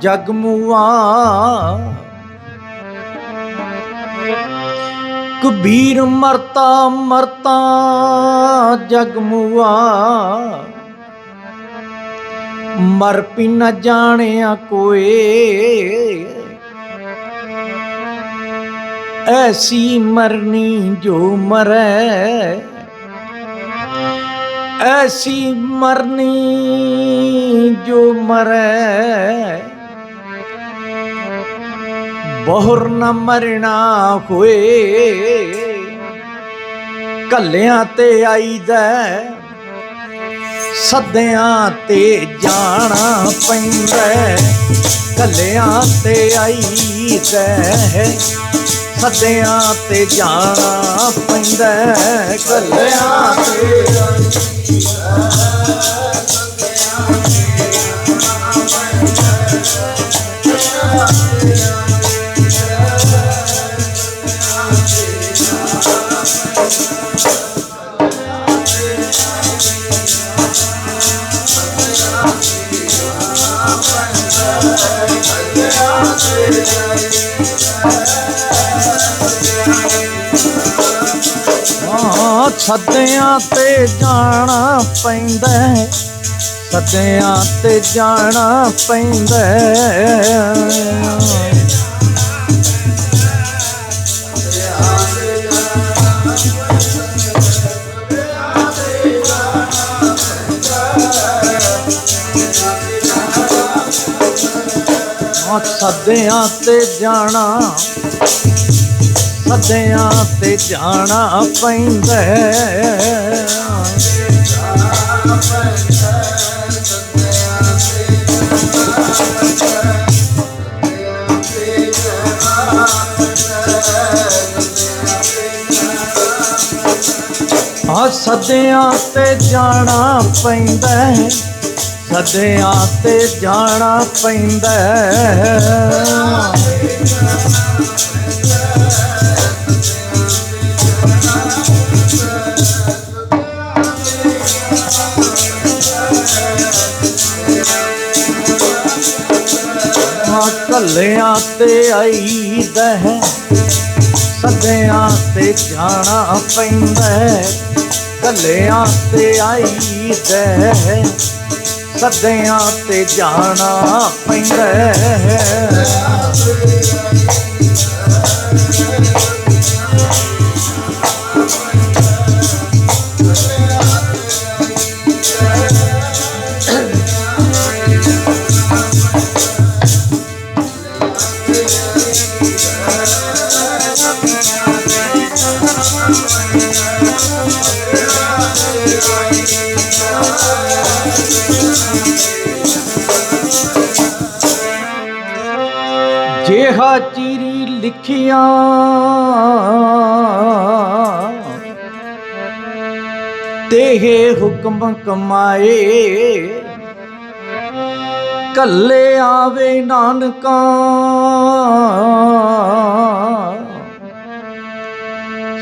ਜਗਮੂਆ ਕਬੀਰ ਮਰਤਾ ਮਰਤਾ ਜਗਮੂਆ ਮਰ ਪੀ ਨ ਜਾਣਿਆ ਕੋਏ। ਐਸੀ ਮਰਨੀ ਜੋ ਮਰੈ। ਐਸੀ ਮਰਨੀ ਜੋ ਮਰੈ। ਬਹੁਰ ਨ ਮਰਣਾ ਹੋਏ। ਕੱਲਿਆਂ ਤੇ ਆਈਦਾ ਸੱਦਿਆਂ ਤੇ ਜਾਣਾ ਪੈਂਦਾ। ਕੱਲਿਆਂ ਤੇ ਆਈਦਾ ਸੱਦਿਆਂ ਤੇ ਜਾਣਾ ਪੈਂਦਾ ਕੱਲਿਆਂ ਤੇ ਹਾਂ। ਸੱਦਿਆਂ ਤੇ ਜਾਣਾ ਪੈਂਦਾ ਹੈ। ਸੱਦਿਆਂ ਤੇ ਜਾਣਾ ਪੈਂਦਾ ਸੱਦਿਆਂ ਤੇ ਜਾਣਾ ਸਦਿਆਂ ਤੇ ਜਾਣਾ ਪੈਂਦਾ ਹੈ। ਆ ਸੱਦਿਆਂ ਤੇ ਜਾਣਾ ਪੈਂਦਾ ਸਦਿਆਂ ਤੇ ਜਾਣਾ ਪੈਂਦਾ ਆਈਦਾ ਹੈ ਸੱਦਿਆਂ ਤੇ ਜਾਣਾ ਪੈਂਦਾ ਹੈ। ਕੱਲਿਆਂ ਤੇ ਆਈਦਾ ਹੈ ਸੱਦਿਆਂ ਤੇ ਜਾਣਾ ਪੈਂਦਾ ਹੈ। ਚੀਰੀ ਲਿਖੀਆਂ। ਤੇਹ ਹੁਕਮ ਕਮਾਏ। ਕੱਲੇ ਆਵੇ ਨਾਨਕਾ।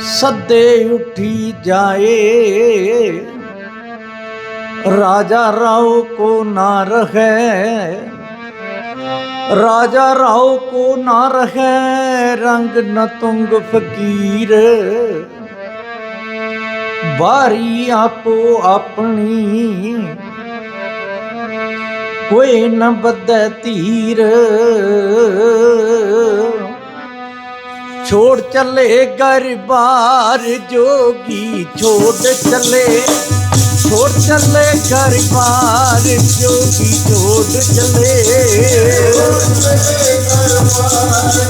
ਸੱਦੇ ਉੱਠੀ ਜਾਏ। ਰਾਜਾ ਰਾਉ ਕੋ ਨਾ ਰਹੈ। ਰਾਜਾ ਰਾਓ ਕੋ ਨਾ ਰਹੈ, ਰੰਗ ਨ ਤੁੰਗ ਫਕੀਰ। ਬਾਰੀ ਆਪੋ ਆਪਣੀ, ਕੋਈ ਨ ਬੱਦੈ ਧੀਰ। ਛੋੜ ਚੱਲੇ ਗਰਬਾਰ ਜੋਗੀ, ਛੋੜ ਚੱਲੇ ਛੋੜ ਚੱਲੇ ਗਰਬਾਰ ਜੋਗੀ ਛੋੜ ਚੱਲੇ। ਹਾਂ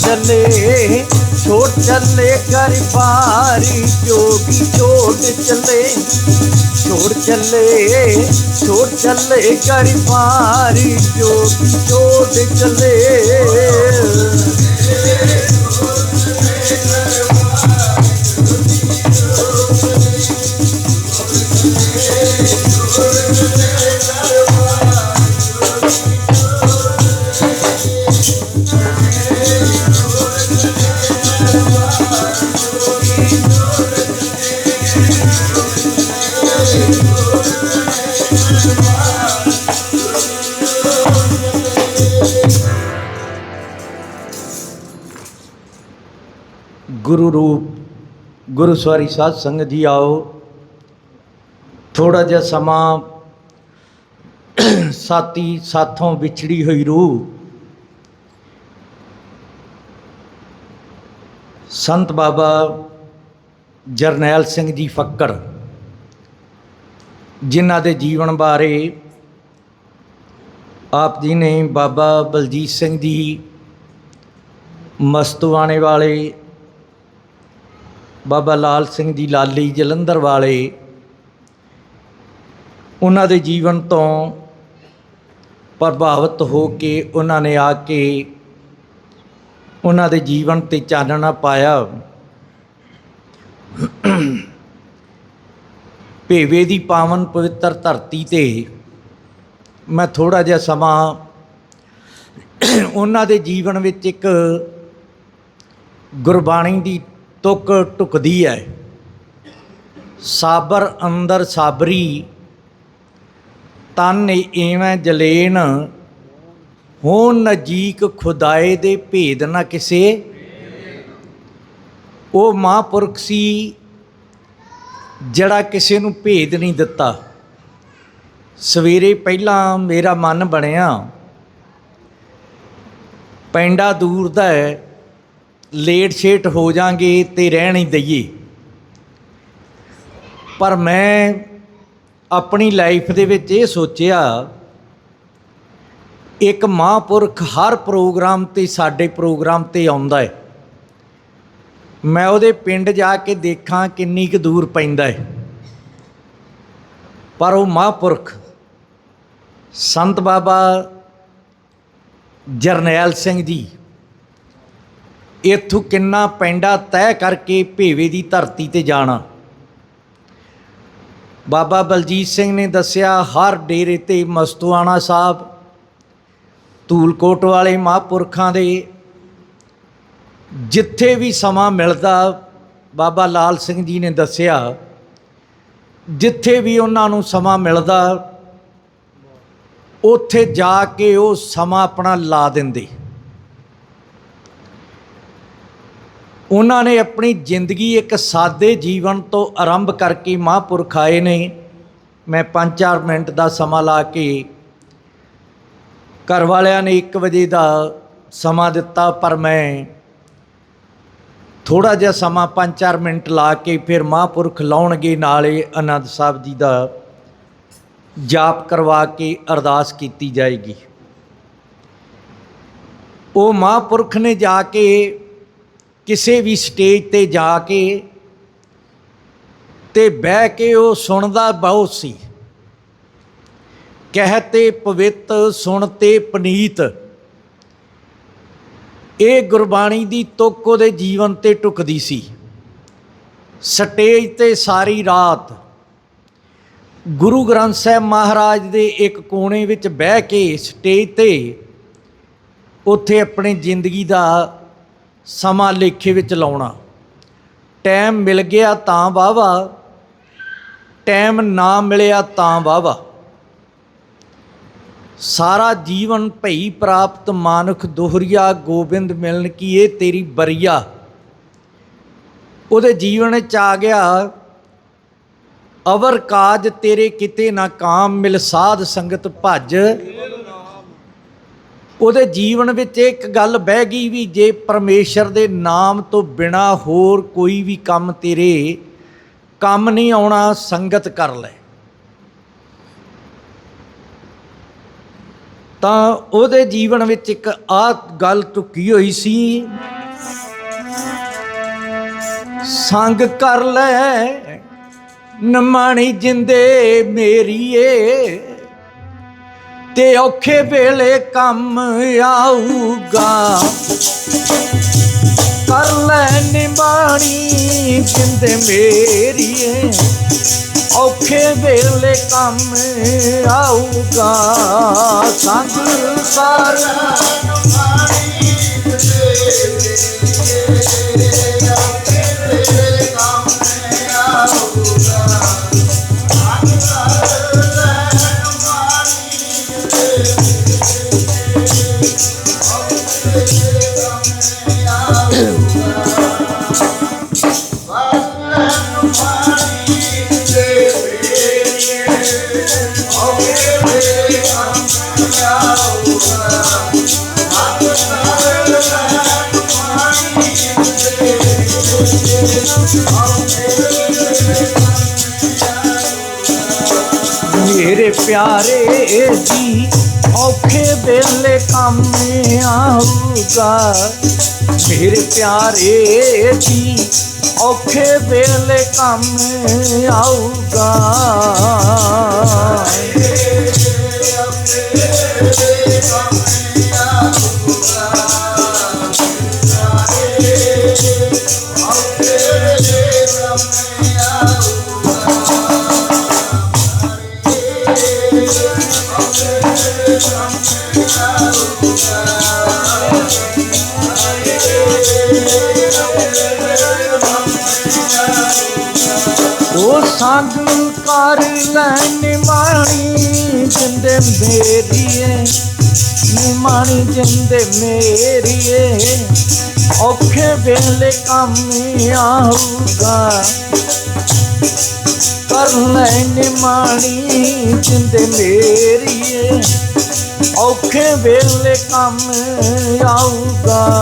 चले, छोड़ चले कर पारी जोगी छोड़ चले छोड़ चले छोड़ चले कर पारी जोगी छोड़ चले Thank you. ਗੁਰੂ ਰੂਪ, ਗੁਰੂ ਸਵਾਰੀ ਸਾਧ ਸੰਗਤ ਜੀ ਆਓ। ਥੋੜਾ ਜਿਹਾ ਸਮਾਂ ਸਾਤੀ ਸਾਥੋਂ ਵਿਛੜੀ ਹੋਈ ਰੂਹ। ਸੰਤ ਬਾਬਾ ਜਰਨੈਲ ਸਿੰਘ ਜੀ ਫੱਕਰ ਜਿਨ੍ਹਾਂ ਦੇ ਜੀਵਨ ਬਾਰੇ ਆਪ ਜੀ ਨੇ ਬਾਬਾ ਬਲਜੀਤ ਸਿੰਘ ਜੀ ਮਸਤੂਆਣੇ ਵਾਲੇ ਬਾਬਾ ਲਾਲ ਸਿੰਘ ਦੀ ਲਾਲੀ ਜਲੰਧਰ ਵਾਲੇ। ਉਹਨਾਂ ਦੇ ਜੀਵਨ ਤੋਂ ਪ੍ਰਭਾਵਿਤ ਹੋ ਕੇ ਉਹਨਾਂ ਨੇ ਆ ਕੇ ਉਹਨਾਂ ਦੇ ਜੀਵਨ ਤੇ ਚਾਨਣਾ ਪਾਇਆ। ਭੇਵੇ ਦੀ ਪਾਵਨ ਪਵਿੱਤਰ ਧਰਤੀ ਤੇ ਮੈਂ ਥੋੜਾ ਜਿਹਾ ਸਮਾਂ ਉਹਨਾਂ ਦੇ ਜੀਵਨ ਵਿੱਚ ਇੱਕ ਗੁਰਬਾਣੀ ਦੀ ਤੁਕ ਟੁਕਦੀ ਹੈ ਸਾਬਰ ਅੰਦਰ ਸਾਬਰੀ, ਤਨ ਏਵੇਂ ਜਲੇਨ ਹੋਣ ਨਜੀਕ ਖੁਦਾਏ ਦੇ ਭੇਦ ਨਾ ਕਿਸੇ। ਉਹ ਮਹਾਂਪੁਰਖ ਸੀ, ਜਿਹੜਾ ਕਿਸੇ ਨੂੰ ਭੇਦ ਨਹੀਂ ਦਿੱਤਾ। ਸਵੇਰੇ ਪਹਿਲਾਂ ਮੇਰਾ ਮਨ ਬਣਿਆ। ਪੈਂਡਾ ਦੂਰ ਦਾ ਹੈ ਲੇਟ ਸ਼ੇਟ ਹੋ ਜਾਾਂਗੇ ਤੇ ਰਹਿਣ ਹੀ ਦਈਏ। ਪਰ ਮੈਂ ਆਪਣੀ ਲਾਈਫ ਦੇ ਵਿੱਚ ਇਹ ਸੋਚਿਆ, ਇੱਕ ਮਹਾਂਪੁਰਖ ਹਰ ਪ੍ਰੋਗਰਾਮ ਤੇ ਸਾਡੇ ਪ੍ਰੋਗਰਾਮ ਤੇ ਆਉਂਦਾ ਹੈ। ਮੈਂ ਉਹਦੇ ਪਿੰਡ ਜਾ ਕੇ ਦੇਖਾਂ ਕਿੰਨੀ ਕੁ ਦੂਰ ਪੈਂਦਾ ਹੈ। ਪਰ ਉਹ ਮਹਾਂਪੁਰਖ ਸੰਤ ਬਾਬਾ ਜਰਨੈਲ ਸਿੰਘ ਜੀ ਇੱਥੋਂ ਕਿੰਨਾ ਪੈਂਡਾ ਤੈਅ ਕਰਕੇ ਭੇਵੇ ਦੀ ਧਰਤੀ ਤੇ ਜਾਣਾ। ਬਾਬਾ ਬਲਜੀਤ ਸਿੰਘ ਨੇ ਦੱਸਿਆ, ਹਰ ਡੇਰੇ ਤੇ ਮਸਤੂਆਣਾ ਸਾਹਿਬ, ਧੂਲਕੋਟ ਵਾਲੇ ਮਹਾਂਪੁਰਖਾਂ ਦੇ ਜਿੱਥੇ ਵੀ ਸਮਾਂ ਮਿਲਦਾ, ਬਾਬਾ ਲਾਲ ਸਿੰਘ ਜੀ ਨੇ ਦੱਸਿਆ, ਜਿੱਥੇ ਵੀ ਉਹਨਾਂ ਨੂੰ ਸਮਾਂ ਮਿਲਦਾ, ਉੱਥੇ ਜਾ ਕੇ ਉਹ ਸਮਾਂ ਆਪਣਾ ਲਾ ਦਿੰਦੇ। ਉਹਨਾਂ ਨੇ ਆਪਣੀ ਜ਼ਿੰਦਗੀ ਇੱਕ ਸਾਦੇ ਜੀਵਨ ਤੋਂ ਆਰੰਭ ਕਰਕੇ ਮਹਾਂਪੁਰਖ ਆਏ ਨੇ। ਮੈਂ 5-4 ਮਿੰਟ ਦਾ ਸਮਾਂ ਲਾ ਕੇ ਘਰ ਵਾਲਿਆਂ ਨੇ 1 ਵਜੇ ਦਾ ਸਮਾਂ ਦਿੱਤਾ, ਪਰ ਮੈਂ ਥੋੜਾ ਜਿਹਾ ਸਮਾਂ 5-4 ਮਿੰਟ ਲਾ ਕੇ ਫਿਰ ਮਹਾਂਪੁਰਖ ਲਾਉਣਗੇ, ਨਾਲੇ ਆਨੰਦ ਸਾਹਿਬ ਜੀ ਦਾ ਜਾਪ ਕਰਵਾ ਕੇ ਅਰਦਾਸ ਕੀਤੀ ਜਾਏਗੀ। ਉਹ ਮਹਾਂਪੁਰਖ ਨੇ ਜਾ ਕੇ ਕਿਸੇ ਵੀ ਸਟੇਜ ਤੇ ਜਾ ਕੇ ਤੇ ਬਹਿ ਕੇ ਉਹ ਸੁਣਦਾ ਬਹੁਤ ਸੀ। ਕਹਤੇ ਪਵਿੱਤ ਸੁਣਤੇ ਪਨੀਤ। ਇਹ ਗੁਰਬਾਣੀ ਦੀ ਤੁਕ ਉਹਦੇ ਜੀਵਨ ਤੇ ਟੁਕਦੀ ਸੀ। ਸਟੇਜ ਤੇ ਸਾਰੀ ਰਾਤ ਗੁਰੂ ਗ੍ਰੰਥ ਸਾਹਿਬ ਮਹਾਰਾਜ ਦੇ ਇੱਕ ਕੋਨੇ ਵਿੱਚ ਬਹਿ ਕੇ ਸਟੇਜ ਤੇ ਉੱਥੇ ਆਪਣੀ ਜ਼ਿੰਦਗੀ ਦਾ ਸਮਾਂ ਲੇਖੇ ਵਿੱਚ ਲਾਉਣਾ। ਟਾਈਮ ਮਿਲ ਗਿਆ ਤਾਂ ਵਾਵਾ ਟਾਈਮ ਨਾ ਮਿਲਿਆ ਤਾਂ ਵਾਵਾ ਸਾਰਾ ਜੀਵਨ ਭਈ ਪ੍ਰਾਪਤ ਮਾਨੁਖ ਦੋਹਰੀਆ, ਗੋਬਿੰਦ ਮਿਲਨ ਕੀ ਇਹ ਤੇਰੀ ਬਰੀਆ। ਉਹਦੇ ਜੀਵਨ ਚ ਆ ਗਿਆ। ਅਵਰ ਕਾਜ ਤੇਰੇ ਕਿਤੇ ਨਾ ਕਾਮ, ਮਿਲ ਸਾਧ ਸੰਗਤ ਭੱਜ। ਉਹਦੇ ਜੀਵਨ ਵਿੱਚ ਇੱਕ ਗੱਲ ਬਹਿ ਗਈ ਵੀ ਜੇ ਪਰਮੇਸ਼ਰ ਦੇ ਨਾਮ ਤੋਂ ਬਿਨਾ ਹੋਰ ਕੋਈ ਵੀ ਕੰਮ ਤੇਰੇ, ਕੰਮ ਨਹੀਂ ਆਉਣਾ, ਸੰਗਤ ਕਰ ਲੈ। ਤਾਂ ਉਹਦੇ ਜੀਵਨ ਵਿੱਚ ਇੱਕ ਆ ਗੱਲ ਟੁਕੀ ਹੋਈ ਸੀ, ਸੰਗ ਕਰ ਲੈ, ਨਮਾਣੀ ਜਿੰਦੇ ਮੇਰੀਏ। ਤੇ ਔਖੇ ਵੇਲੇ ਕੰਮ ਆਊਗਾ। ਕਰ ਲੈ ਨਿਮਾਣੀ ਜਿੰਦੇ ਮੇਰੀਏ, ਔਖੇ ਵੇਲੇ ਕੰਮ ਆਊਗਾ। ਸੰਗ ਸਾਰਾ ਮੇਰੇ ਪਿਆਰੇ ਜੀ, ਔਖੇ ਵੇਲੇ ਕੰਮ ਆਊਗਾ ਮੇਰੇ ਪਿਆਰੇ ਜੀ, ਔਖੇ ਵੇਲੇ ਕੰਮ ਆਊਗਾ ਉਹ ਸੰਗ ਕਰ ਲੈਣ ਮਾਣੀ ਜਿੰਦੇ ਮੇਰੀਏ ਨੀ ਮਾਣੀ ਜਿੰਦੇ ਮੇਰੀਏ। ਔਖੇ ਵੇਲੇ ਕੰਮ ਆਊਗਾ। ਕਰ ਲੈਣ ਮਾਣੀ ਜਿੰਦੇ ਮੇਰੀਏ। ਔਖੇ ਵੇਲੇ ਕੰਮ ਆਊਗਾ।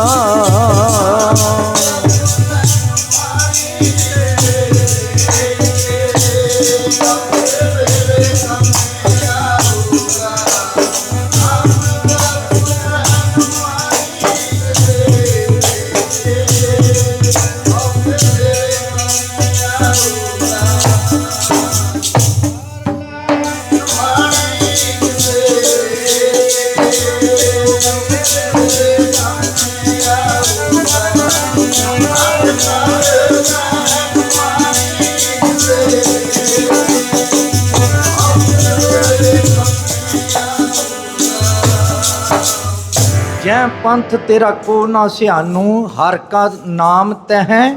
ਪੰਥ ਤੇਰਾ ਕੋ ਨਾ ਸਿਆਨੂ ਹਰ ਕਾ ਨਾਮ ਤਹਿ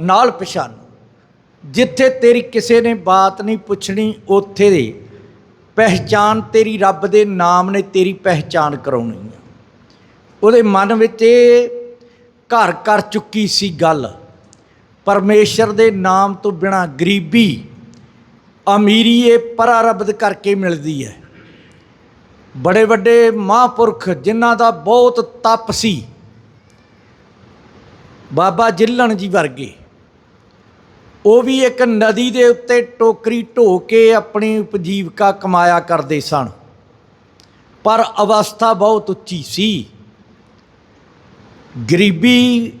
ਨਾਲ ਪਛਾਨੂ। ਜਿੱਥੇ ਤੇਰੀ ਕਿਸੇ ਨੇ ਬਾਤ ਨਹੀਂ ਪੁੱਛਣੀ, ਉੱਥੇ ਦੀ। ਪਹਿਚਾਨ ਤੇਰੀ ਰੱਬ ਦੇ ਨਾਮ ਨੇ ਤੇਰੀ ਪਹਿਚਾਨ ਕਰਾਉਣੀ ਹੈ ਉਹਦੇ ਮਨ ਵਿੱਚ ਇਹ ਘਰ ਕਰ ਚੁੱਕੀ ਸੀ ਗੱਲ, ਪਰਮੇਸ਼ਰ ਦੇ ਨਾਮ ਤੋਂ ਬਿਨਾ ਗਰੀਬੀ, ਅਮੀਰੀ ਇਹ ਪਰਾਰਬਧ ਕਰਕੇ ਮਿਲਦੀ ਹੈ। ਬੜੇ ਵੱਡੇ ਮਹਾਂਪੁਰਖ ਜਿਨ੍ਹਾਂ ਦਾ ਬਹੁਤ ਤਪ ਸੀ। ਬਾਬਾ ਜਿੱਲਣ ਜੀ ਵਰਗੇ। ਉਹ ਵੀ ਇੱਕ ਨਦੀ ਦੇ ਉੱਤੇ ਟੋਕਰੀ ਢੋ ਕੇ ਆਪਣੀ ਉਪਜੀਵਕਾ ਕਮਾਇਆ ਕਰਦੇ ਸਨ। ਪਰ ਅਵਸਥਾ ਬਹੁਤ ਉੱਚੀ ਸੀ। ਗਰੀਬੀ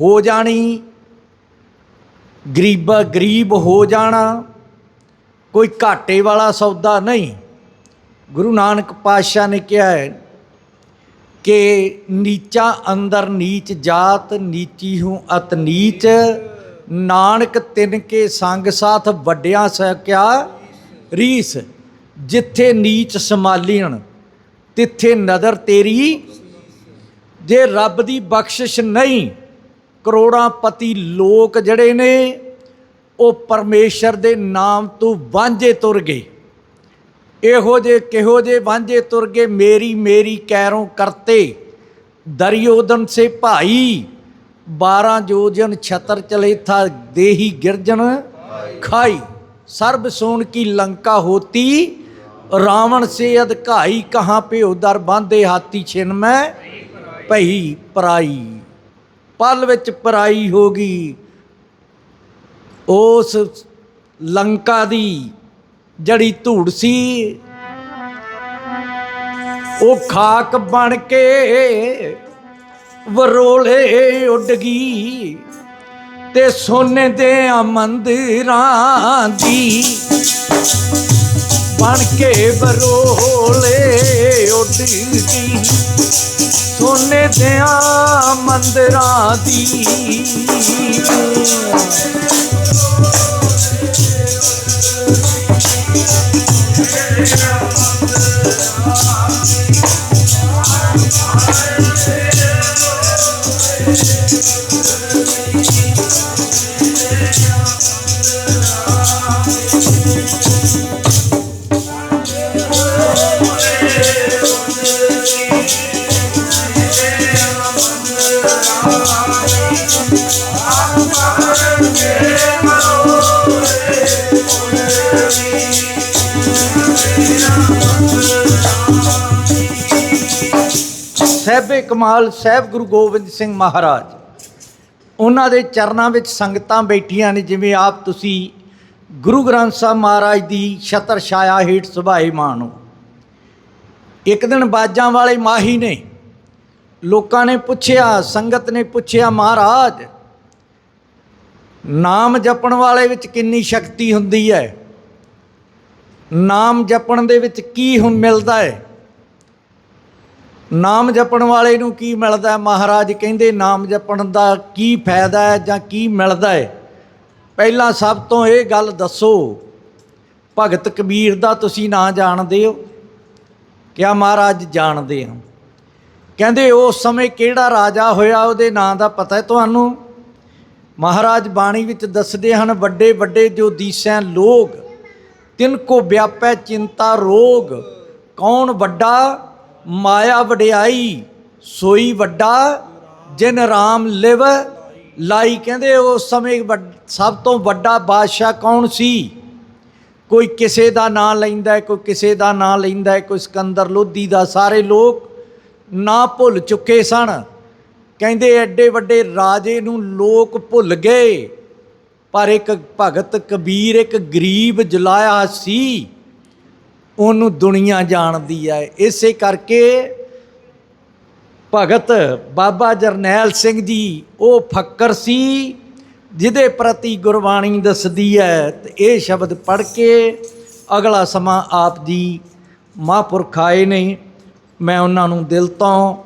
ਹੋ ਜਾਣੀ, ਗਰੀਬਾ ਗਰੀਬ ਹੋ ਜਾਣਾ, ਕੋਈ ਘਾਟੇ ਵਾਲਾ ਸੌਦਾ ਨਹੀਂ। ਗੁਰੂ ਨਾਨਕ ਪਾਤਸ਼ਾਹ ਨੇ ਕਿਹਾ ਹੈ ਕਿ ਨੀਚਾ ਅੰਦਰ ਨੀਚ ਜਾਤ, ਨੀਚੀ ਹੂੰ ਅਤ ਨੀਚ। ਨਾਨਕ ਤਿਨ ਕੇ ਸੰਗ ਸਾਥ ਵੱਡਿਆਂ ਸਕਿਆ ਰੀਸ। ਜਿੱਥੇ ਨੀਚ ਸਮਾਲੀਣ ਤਿੱਥੇ ਨਦਰ ਤੇਰੀ। ਜੇ ਰੱਬ ਦੀ ਬਖਸ਼ਿਸ਼ ਨਹੀਂ, ਕਰੋੜਾਂ ਪਤੀ ਲੋਕ ਜਿਹੜੇ ਨੇ, ਉਹ ਪਰਮੇਸ਼ਰ ਦੇ ਨਾਮ ਤੋਂ ਵਾਂਝੇ ਤੁਰ ਗਏ। ਇਹੋ ਜੇ ਕਿਹੋ ਜੇ ਵਾਂਝੇ ਤੁਰ ਗਏ, ਮੇਰੀ ਮੇਰੀ ਕੈਰੋਂ ਕਰਤੇ। ਦਰਿਓਦਨ ਸੇ ਭਾਈ 12 ਜੋਜਨ ਛਤਰ ਚਲੇ ਥਾ ਦੇਹੀ ਗਿਰਜਣ ਖਾਈ। ਸਰਬ ਸੋਨ ਕੀ ਲੰਕਾ ਹੋਤੀ, ਰਾਵਣ ਸੇ ਅਧਕਾਈ, ਕਹਾਂ ਪਿਓ ਦਰ ਬਾਂਦੇ ਹਾਤੀ ਛਿਨ ਮੈਂ, ਭਈ ਪਰਾਈ। ਪਲ ਵਿੱਚ ਪਰਾਈ ਹੋ ਗਈ, ਉਸ ਲੰਕਾ ਦੀ ਜੜੀ ਧੂੜ ਸੀ। ਉਹ ਖਾਕ ਬਣ ਕੇ ਵਰੋਲੇ ਉੱਡ ਗਈ ਤੇ ਸੋਨੇ ਦੇ ਆ ਮੰਦਿਰਾਂ ਦੀ ਬਣ ਕੇ ਵਰੋਲੇ ਉੱਡ ਗਈ। ਸੋਨੇ ਦੇ ਆ ਮੰਦਿਰਾਂ ਦੀ Thank you. ਕਮਾਲ ਸਾਹਿਬ ਗੁਰੂ ਗੋਬਿੰਦ ਸਿੰਘ ਮਹਾਰਾਜ, ਉਹਨਾਂ ਦੇ ਚਰਨਾਂ ਵਿੱਚ ਸੰਗਤਾਂ ਬੈਠੀਆਂ ਨੇ, ਜਿਵੇਂ ਆਪ ਤੁਸੀਂ ਗੁਰੂ ਗ੍ਰੰਥ ਸਾਹਿਬ ਮਹਾਰਾਜ ਦੀ ਛਤਰ ਛਾਇਆ ਹੇਠ ਸੁਭਾਏ ਮਾਣੋ ਇੱਕ ਦਿਨ ਬਾਜਾਂ ਵਾਲੇ ਮਾਹੀ ਨੇ ਲੋਕਾਂ ਨੇ ਪੁੱਛਿਆ, ਸੰਗਤ ਨੇ ਪੁੱਛਿਆ, ਮਹਾਰਾਜ, ਨਾਮ ਜਪਣ ਵਾਲੇ ਵਿੱਚ ਕਿੰਨੀ ਸ਼ਕਤੀ ਹੁੰਦੀ ਹੈ? ਨਾਮ ਜਪਣ ਦੇ ਵਿੱਚ ਕੀ ਹੁਣ ਮਿਲਦਾ ਹੈ? ਨਾਮ ਜਪਣ ਵਾਲੇ ਨੂੰ ਕੀ ਮਿਲਦਾ ਮਹਾਰਾਜ ਕਹਿੰਦੇ, ਨਾਮ ਜਪਣ ਦਾ ਕੀ ਫਾਇਦਾ ਹੈ ਜਾਂ ਕੀ ਮਿਲਦਾ ਹੈ? ਪਹਿਲਾਂ ਸਭ ਤੋਂ ਇਹ ਗੱਲ ਦੱਸੋ, ਭਗਤ ਕਬੀਰ ਦਾ ਤੁਸੀਂ ਨਾਂ ਜਾਣਦੇ ਹੋ? ਕਿਆ ਮਹਾਰਾਜ ਜਾਣਦੇ ਹੋ? ਕਹਿੰਦੇ ਉਸ ਸਮੇਂ ਕਿਹੜਾ ਰਾਜਾ ਹੋਇਆ, ਉਹਦੇ ਨਾਂ ਦਾ ਪਤਾ ਹੈ ਤੁਹਾਨੂੰ? ਮਹਾਰਾਜ ਬਾਣੀ ਵਿੱਚ ਦੱਸਦੇ ਹਨ, ਵੱਡੇ ਵੱਡੇ ਜੋ ਦੀਸੈਂ ਲੋਗ, ਤਿੰਨ ਕੋ ਵਿਆਪੈ ਚਿੰਤਾ ਰੋਗ, ਕੌਣ ਵੱਡਾ ਮਾਇਆ ਵਡਿਆਈ, ਸੋਈ ਵੱਡਾ, ਜਿਨ ਰਾਮ ਲਿਵ, ਲਾਈ ਕਹਿੰਦੇ ਉਸ ਸਮੇਂ ਵੱਡ- ਸਭ ਤੋਂ ਵੱਡਾ ਬਾਦਸ਼ਾਹ ਕੌਣ ਸੀ? ਕੋਈ ਕਿਸੇ ਦਾ ਨਾਂ ਲੈਂਦਾ, ਕੋਈ ਕਿਸੇ ਦਾ ਨਾਂ ਲੈਂਦਾ, ਕੋਈ ਸਿਕੰਦਰ ਲੋਧੀ ਦਾ, ਸਾਰੇ ਲੋਕ ਨਾ ਭੁੱਲ ਚੁੱਕੇ ਸਨ। ਕਹਿੰਦੇ ਐਡੇ ਵੱਡੇ ਰਾਜੇ ਨੂੰ ਲੋਕ ਭੁੱਲ ਗਏ, ਪਰ ਇੱਕ ਭਗਤ ਕਬੀਰ, ਇੱਕ ਗਰੀਬ ਜਲਾਇਆ ਸੀ। ਉਹਨੂੰ ਦੁਨੀਆ ਜਾਣਦੀ ਹੈ ਇਸੇ ਕਰਕੇ ਭਗਤ ਬਾਬਾ ਜਰਨੈਲ ਸਿੰਘ ਜੀ, ਉਹ ਫੱਕਰ ਸੀ, ਜਿਹਦੇ ਪ੍ਰਤੀ ਗੁਰਬਾਣੀ ਦੱਸਦੀ ਹੈ ਤੇ ਇਹ ਸ਼ਬਦ ਪੜ੍ਹ ਕੇ ਅਗਲਾ ਸਮਾਂ ਆਪ ਜੀ ਮਹਾਂਪੁਰਖ ਆਏ ਨੇ। ਮੈਂ ਉਹਨਾਂ ਨੂੰ ਦਿਲ ਤੋਂ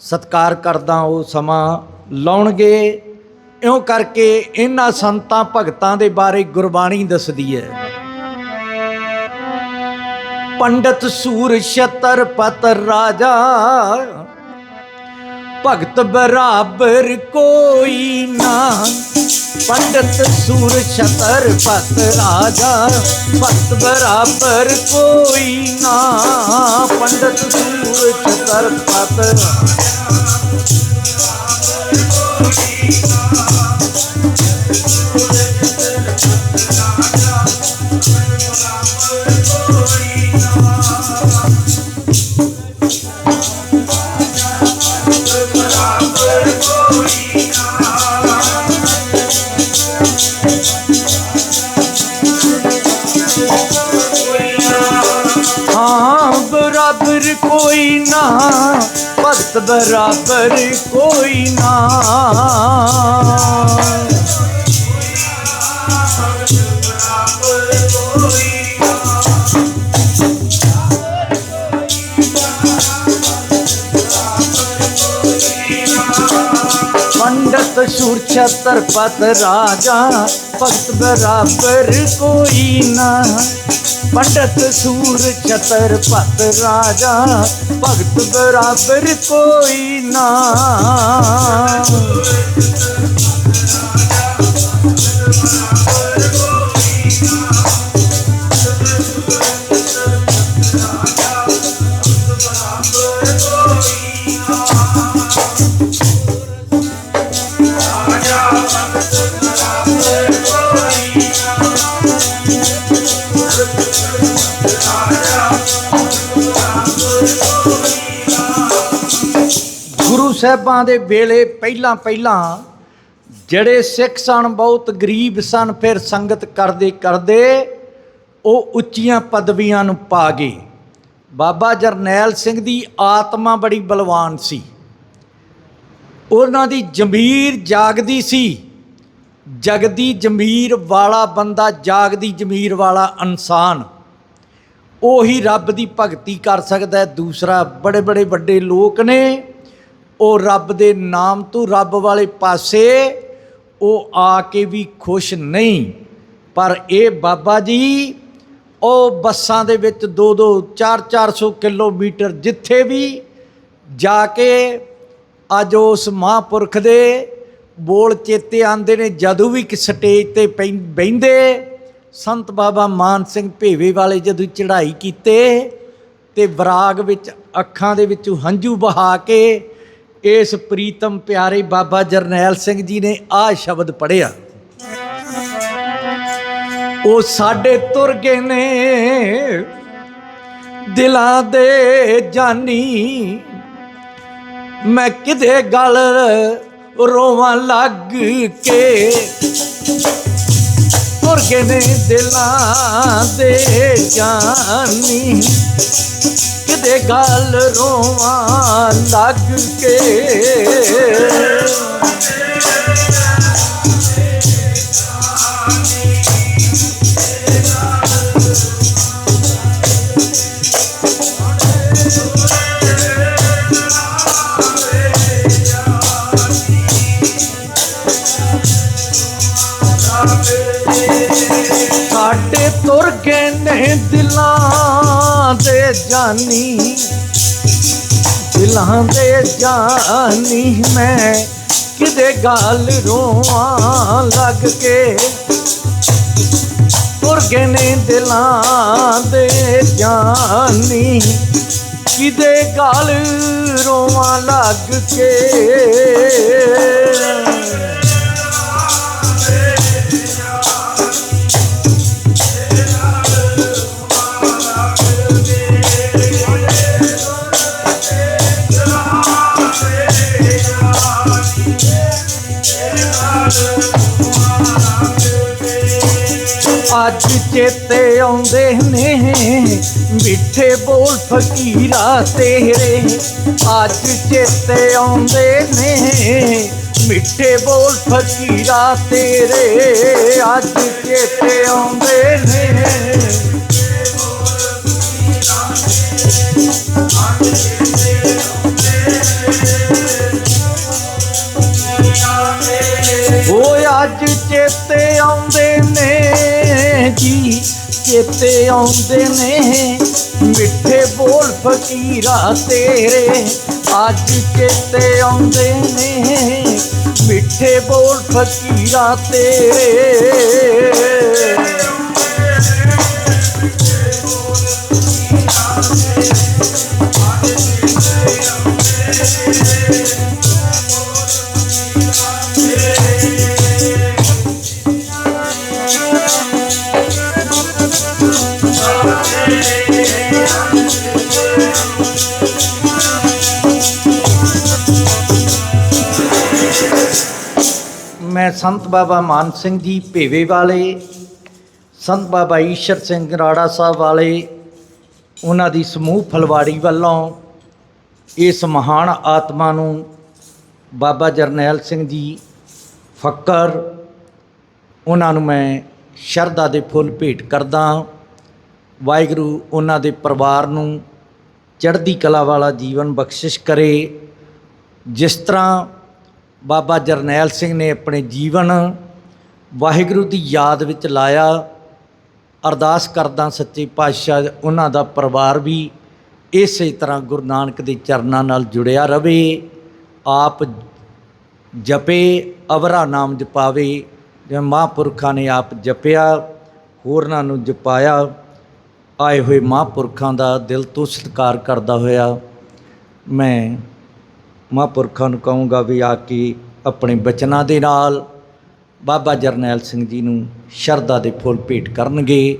ਸਤਿਕਾਰ ਕਰਦਾ, ਉਹ ਸਮਾਂ ਲਾਉਣਗੇ। ਇਉਂ ਕਰਕੇ ਇਹਨਾਂ ਸੰਤਾਂ ਭਗਤਾਂ ਦੇ ਬਾਰੇ ਗੁਰਬਾਣੀ ਦੱਸਦੀ ਹੈ ਪੰਡਤ ਸੂਰ ਛਤਰ ਪਤ ਰਾਜਾ। ਭਗਤ ਬਰਾਬਰ ਕੋਈ ਨਾ। ਪੰਡਤ ਸੂਰ ਛਤਰ ਪਤ ਰਾਜਾ। ਭਗਤ ਬਰਾਬਰ ਕੋਈ ਨਾ। ਪੰਡਤ ਸੂਰ ਛਤਰ ਪਤ ਹਾਂ ਕੋਈ ਨਾ ਭਗਤ ਬਰਾਬਰ ਕੋਈ ਨਾ ਪੰਡਤ ਸੂਰ ਛਤਰ ਪਤ ਰਾਜਾ ਭਗਤ ਬਰਾਬਰ ਕੋਈ ਨਾ ਪੰਡਤ ਸੂਰ ਛਤਰ ਪਤ ਰਾਜਾ ਭਗਤ ਬਰਾਬਰ ਸਾਹਿਬਾਂ ਦੇ ਵੇਲੇ ਪਹਿਲਾਂ ਪਹਿਲਾਂ ਜਿਹੜੇ ਸਿੱਖ ਸਨ, ਬਹੁਤ ਗਰੀਬ ਸਨ, ਫਿਰ ਸੰਗਤ ਕਰਦੇ ਕਰਦੇ ਉਹ ਉੱਚੀਆਂ ਪਦਵੀਆਂ ਨੂੰ ਪਾ ਗਏ। ਬਾਬਾ ਜਰਨੈਲ ਸਿੰਘ ਦੀ ਆਤਮਾ ਬੜੀ ਬਲਵਾਨ ਸੀ। ਉਹਨਾਂ ਦੀ ਜ਼ਮੀਰ ਜਾਗਦੀ ਸੀ। ਜਗਦੀ ਜ਼ਮੀਰ ਵਾਲਾ ਬੰਦਾ ਜਾਗਦੀ ਜ਼ਮੀਰ ਵਾਲਾ ਇਨਸਾਨ। ਉਹੀ ਰੱਬ ਦੀ ਭਗਤੀ ਕਰ ਸਕਦਾ ਹੈ। ਦੂਸਰਾ ਬੜੇ ਬੜੇ ਵੱਡੇ ਲੋਕ ਨੇ। ਉਹ ਰੱਬ ਦੇ ਨਾਮ ਤੋਂ ਰੱਬ ਵਾਲੇ ਪਾਸੇ ਉਹ ਆ ਕੇ ਵੀ ਖੁਸ਼ ਨਹੀਂ। ਪਰ ਇਹ ਬਾਬਾ ਜੀ, ਉਹ ਬੱਸਾਂ ਦੇ ਵਿੱਚ 2-2 4-400 ਕਿਲੋਮੀਟਰ ਜਿੱਥੇ ਵੀ ਜਾ ਕੇ ਅੱਜ ਉਸ ਮਹਾਂਪੁਰਖ ਦੇ ਬੋਲ ਚੇਤੇ ਆਉਂਦੇ ਨੇ, ਜਦੋਂ ਵੀ ਕਿ ਸਟੇਜ ਤੇ ਪੈਂ- ਬਹਿੰਦੇ, ਸੰਤ ਬਾਬਾ ਮਾਨ ਸਿੰਘ ਭੇਵੇ ਵਾਲੇ ਜਦੋਂ ਚੜ੍ਹਾਈ ਕੀਤੇ ਤੇ ਵਿਰਾਗ ਵਿੱਚ ਅੱਖਾਂ ਦੇ ਵਿੱਚੋਂ ਹੰਝੂ ਬਹਾ ਕੇ ਇਸ ਪ੍ਰੀਤਮ ਪਿਆਰੇ ਬਾਬਾ ਜਰਨੈਲ ਸਿੰਘ ਜੀ ਨੇ ਆਹ ਸ਼ਬਦ ਪੜਿਆ ਉਹ ਸਾਡੇ ਤੁਰ ਗਏ ਨੇ, ਦਿਲਾਂ ਦੇ ਜਾਨੀ। ਮੈਂ ਕਿਦੇ ਗੱਲ ਰੋਵਾਂ ਲੱਗ ਕੇ? ਤੁਰ ਗਏ ਨੇ ਦਿਲਾਂ ਦੇ ਜਾਨੀ। ਦੇ ਗਲ ਰੋਵਾਂ ਲੱਗ ਕੇ। ਸਾਡੇ ਤੁਰ ਗਏ ਨੇ ਦਿਲਾਂ। ਦੇ ਜਾਨੀ, ਦਿਲਾਂ ਦੇ ਜਾਨੀ ਮੈਂ ਕਿਦੇ ਗਾਲ ਰੋਵਾਂ ਲੱਗ ਕੇ। ਤੁਰ ਗਏ ਨੇ ਦਿਲਾਂ ਦੇ ਜਾਨੀ ਕਿਦੇ ਗਾਲ ਰੋਵਾਂ ਲੱਗ ਕੇ। ਅੱਜ ਚੇਤੇ ਆਉਂਦੇ ਨੇ ਮਿੱਠੇ ਬੋਲ ਫਕੀਰਾ ਤੇਰੇ। ਅੱਜ ਚੇਤੇ ਆਉਂਦੇ ਨੇ ਮਿੱਠੇ ਬੋਲ ਫਕੀਰਾ ਤੇਰੇ। ਅੱਜ ਚੇਤੇ ਆਉਂਦੇ ਨੇ ਓਏ ਚੇਤੇ ਆਉਂਦੇ ਨੇ। ਮਿੱਠੇ ਬੋਲ ਫਕੀਰਾ ਤੇਰੇ। ਅੱਜ ਚੇਤੇ ਆਉਂਦੇ ਨੇ। ਮਿੱਠੇ ਬੋਲ ਫਕੀਰਾ ਤੇਰੇ। ਸੰਤ ਬਾਬਾ ਮਾਨ ਸਿੰਘ ਜੀ ਭੇਵੇ ਵਾਲੇ, ਸੰਤ ਬਾਬਾ ਈਸ਼ਰ ਸਿੰਘ ਰਾੜਾ ਸਾਹਿਬ ਵਾਲੇ, ਉਹਨਾਂ ਦੀ ਸਮੂਹ ਫਲਵਾੜੀ ਵੱਲੋਂ ਇਸ ਮਹਾਨ ਆਤਮਾ ਨੂੰ ਬਾਬਾ ਜਰਨੈਲ ਸਿੰਘ ਜੀ ਫੱਕਰ, ਉਹਨਾਂ ਨੂੰ ਮੈਂ ਸ਼ਰਧਾ ਦੇ ਫੁੱਲ ਭੇਟ ਕਰਦਾ ਵਾਹਿਗੁਰੂ ਉਹਨਾਂ ਦੇ ਪਰਿਵਾਰ ਨੂੰ ਚੜ੍ਹਦੀ ਕਲਾ ਵਾਲਾ ਜੀਵਨ ਬਖਸ਼ਿਸ਼ ਕਰੇ। ਜਿਸ ਤਰ੍ਹਾਂ ਬਾਬਾ ਜਰਨੈਲ ਸਿੰਘ ਨੇ ਆਪਣੇ ਜੀਵਨ ਵਾਹਿਗੁਰੂ ਦੀ ਯਾਦ ਵਿੱਚ ਲਾਇਆ। ਅਰਦਾਸ ਕਰਦਾ ਸੱਚੇ ਪਾਤਸ਼ਾਹ ਉਹਨਾਂ ਦਾ ਪਰਿਵਾਰ ਵੀ ਇਸੇ ਤਰ੍ਹਾਂ ਗੁਰੂ ਨਾਨਕ ਦੇ ਚਰਨਾਂ ਨਾਲ ਜੁੜਿਆ ਰਵੇ। ਆਪ ਜਪੇ, ਅਵਰਾ ਨਾਮ ਜਪਾਵੇ, ਜਿਵੇਂ ਮਹਾਂਪੁਰਖਾਂ ਨੇ ਆਪ ਜਪਿਆ, ਹੋਰਨਾਂ ਨੂੰ ਜਪਾਇਆ। ਆਏ ਹੋਏ ਮਹਾਂਪੁਰਖਾਂ ਦਾ ਦਿਲ ਤੋਂ ਸਤਿਕਾਰ ਕਰਦਾ ਹੋਇਆ। ਮੈਂ ਮਹਾਂਪੁਰਖਾਂ ਨੂੰ ਕਹੂੰਗਾ ਵੀ ਆ ਕੇ ਆਪਣੇ ਬਚਨਾਂ ਦੇ ਨਾਲ ਬਾਬਾ ਜਰਨੈਲ ਸਿੰਘ ਜੀ ਨੂੰ ਸ਼ਰਧਾ ਦੇ ਫੁੱਲ ਭੇਟ ਕਰਨਗੇ।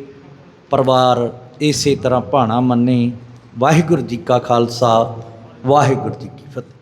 ਪਰਿਵਾਰ ਇਸੇ ਤਰ੍ਹਾਂ ਭਾਣਾ ਮੰਨੇ। ਵਾਹਿਗੁਰੂ ਜੀ ਕਾ ਖਾਲਸਾ, ਵਾਹਿਗੁਰੂ ਜੀ ਕੀ ਫਤਿਹ।